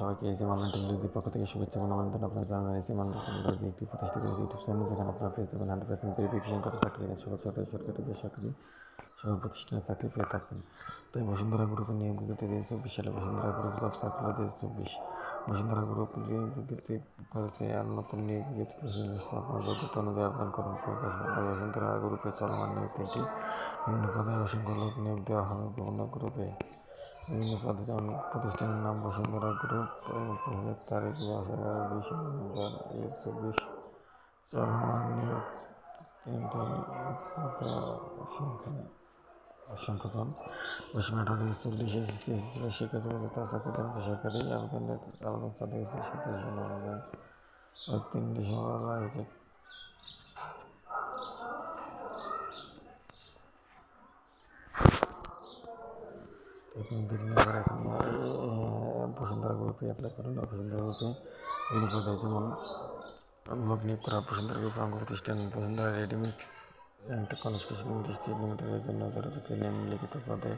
সবাইকে এসি মান্না টেকনোলজির পক্ষ থেকে শুভেচ্ছা এবং অভিনন্দন আপনারা জানান এসি মান্না টেকনোলজি একটি প্রতিষ্ঠিত ইউটিউব চ্যানেল যেখানে আপনারা পেয়ে যাবেন হান্ড্রেড পার্সেন্ট ভেরিফিকেশন করা সার্টিফিকেট সহ সরকারি সরকারি বেসরকারি সব প্রতিষ্ঠানের চাকরি পেয়ে থাকবেন। তাই বসুন্ধরা গ্রুপের নিয়োগগুলিতে দিয়ে চব্বিশ সালে বসুন্ধরা গ্রুপ জব সার্কুলার দিয়ে চব্বিশ। বসুন্ধরা গ্রুপ নিয়োগ বিজ্ঞপ্তি করেছে আর নতুন নিয়োগ বিজ্ঞপ্তি এসেছে আপনার যোগ্যতা অনুযায়ী আবেদন করুন। বসুন্ধরা গ্রুপে চলমান নিয়োগ তিনটি বিভিন্ন পদে অসংখ্য লোক নিয়োগ দেওয়া হবে। বিভিন্ন গ্রুপে বিভিন্ন যেমন প্রতিষ্ঠানের নাম বসুন্ধরা গ্রুপ প্রয়োগের তারিখ দশ এগারো বিশ দুই চব্বিশ। চলমান নিয়োগ তিনটি পশ্চিম আঠারো চল্লিশ এসেসি এসেসি বা শিক্ষার্থী তা চাকরিদান বেসরকারি আবেদনের আবেদন চালিয়েছে এখন দেরি না করে এখন বসুন্ধরা গ্রুপে অ্যাপ্লাই করুন। বসুন্ধরা গ্রুপে বিভিন্ন পদে যেমন নিয়োগ করা বসুন্ধরা গ্রুপ অঙ্গ প্রতিষ্ঠান, Bashundhara ready mix and construction industry লিমিটেডের জন্য জরুরি নিম্নলিখিত পদে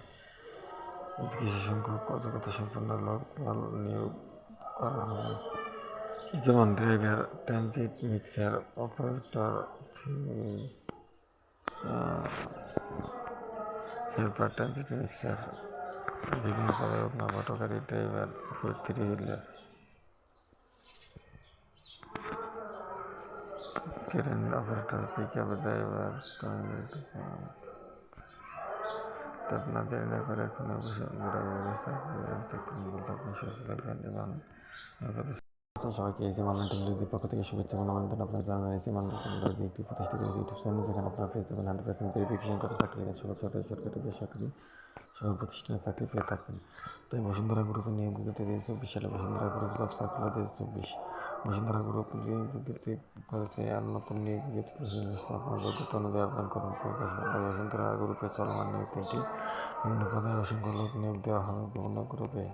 কিছু সংখ্যক যোগ্যতা সম্পন্ন লোক নিয়োগ করা হবে। যেমন driver transit mixer operator helper transit mixer বিভিন্ন পদে নবাটকারী driver food three wheeler crane operator pick up driver আপনার না করে এখন বলতে আপনি সুস্থ থাকবেন এবং সবাইকে এসি টেকনোলজির পক্ষ থেকে শুভেচ্ছা এবং অভিনন্দন। আপনারা জানান এসি টেকনোলজি একটি প্রতিষ্ঠিত ইউটিউব চ্যানেল, যেখানে আপনারা পেয়ে হান্ড্রেড পার্সেন্ট ভেরিফিকেশন করা সার্টিফিকেট সরকারি সরকারি বেসরকারি প্রতিষ্ঠানের চাকরি পেয়ে থাকেন তাই বসুন্ধরা গ্রুপের নিয়োগগুলিতে দিয়ে চব্বিশ সালে বসুন্ধরা গ্রুপ জব সার্কুলার দিয়ে চব্বিশ। বসুন্ধরা গ্রুপ নিয়োগ বিজ্ঞপ্তি করেছে আর নতুন নিয়োগ বিজ্ঞপ্তি আপনার যোগ্যতা অনুযায়ী আবেদন করুন। বসুন্ধরা গ্রুপে চলমান নিয়োগ তিনটি। বিভিন্ন পদে অসংখ্য লোক নিয়োগ দেওয়া হবে বিভিন্ন গ্রুপে।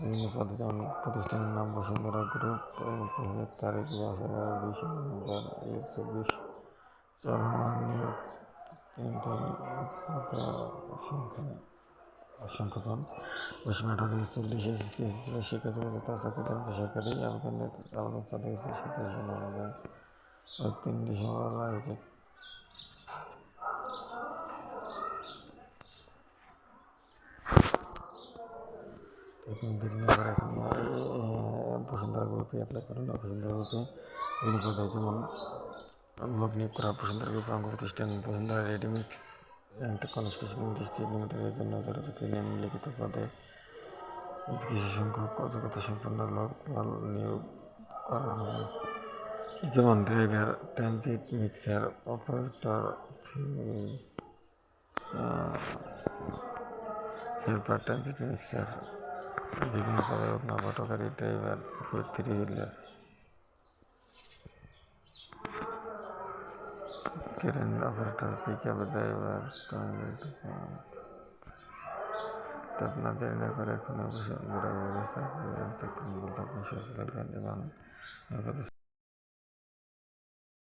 বিভিন্ন পদে যেমন প্রতিষ্ঠানের নাম বসুন্ধরা গ্রুপ তারিখ দশ এগারো বিশ চব্বিশ। চলমান নিয়োগ তিনটি সংখ্যা অসংখ্য জন। পশ্চিম আঠারো থেকে চল্লিশ এসেসি বা শিক্ষার্থী তা চাকরিদান বেসরকারি আবেদনের আবেদন চালিয়েছে সাতাশ জানুয়ারি ও তিন ডিসেম্বর হয়েছে এখন না করে এখন বসুন্ধরা গ্রুপে অ্যাপ্লাই করুন। বসুন্ধরা গ্রুপে বিভিন্ন পদে যেমন লোক করা বসুন্ধরা গ্রুপ অঙ্গ প্রতিষ্ঠান বসুন্ধরা রেডিমিক্স কনস্ট্রাকশন ইন্ডাস্ট্রি লিমিটেডের জন্য জরুরি নিম্নলিখিত পদে কিছু সংখ্যক যোগ্যতা সম্পন্ন লোক নিয়োগ করা হবে। যেমন driver, transit mixer, operator helper, transit mixer, বিভিন্ন পদে নবাটকারী driver food three wheeler. Crane operator pick up driver আপনার দেরি না করে এখন বসে ঘোরা ব্যবস্থা বলতে আপনি সুস্থ থাকবেন এবং